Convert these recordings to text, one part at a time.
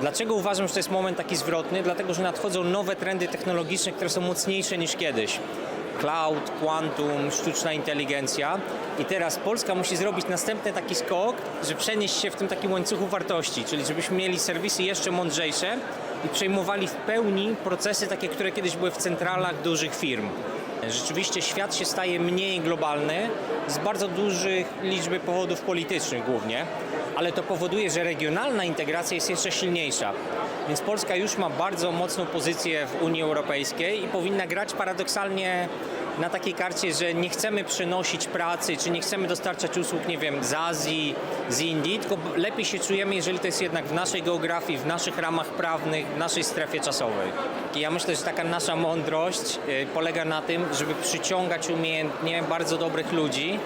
Dlaczego uważam, że to jest moment taki zwrotny? Dlatego, że nadchodzą nowe trendy technologiczne, które są mocniejsze niż kiedyś. Cloud, quantum, sztuczna inteligencja. I teraz Polska musi zrobić następny taki skok, że przenieść się w tym takim łańcuchu wartości, czyli żebyśmy mieli serwisy jeszcze mądrzejsze i przejmowali w pełni procesy takie, które kiedyś były w centralach dużych firm. Rzeczywiście świat się staje mniej globalny z bardzo dużych liczby powodów politycznych głównie, ale to powoduje, że regionalna integracja jest jeszcze silniejsza. Więc Polska już ma bardzo mocną pozycję w Unii Europejskiej i powinna grać paradoksalnie na takiej karcie, że nie chcemy przenosić pracy, czy nie chcemy dostarczać usług, nie wiem, z Azji, z Indii, tylko lepiej się czujemy, jeżeli to jest jednak w naszej geografii, w naszych ramach prawnych, w naszej strefie czasowej. I ja myślę, że taka nasza mądrość y, polega na tym, żeby przyciągać umiejętnie bardzo dobrych ludzi,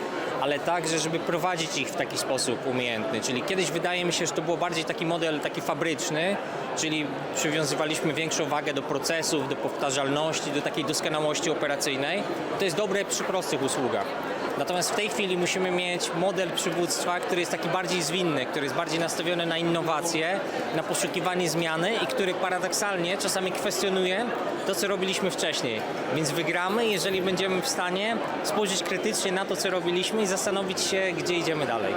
ale także, żeby prowadzić ich w taki sposób umiejętny. Czyli kiedyś wydaje mi się, że to był bardziej taki model taki fabryczny, czyli przywiązywaliśmy większą wagę do procesów, do powtarzalności, do takiej doskonałości operacyjnej. To jest dobre przy prostych usługach. Natomiast w tej chwili musimy mieć model przywództwa, który jest taki bardziej zwinny, który jest bardziej nastawiony na innowacje, na poszukiwanie zmiany i który paradoksalnie czasami kwestionuje to, co robiliśmy wcześniej. Więc wygramy, jeżeli będziemy w stanie spojrzeć krytycznie na to, co robiliśmy i zastanowić się, gdzie idziemy dalej.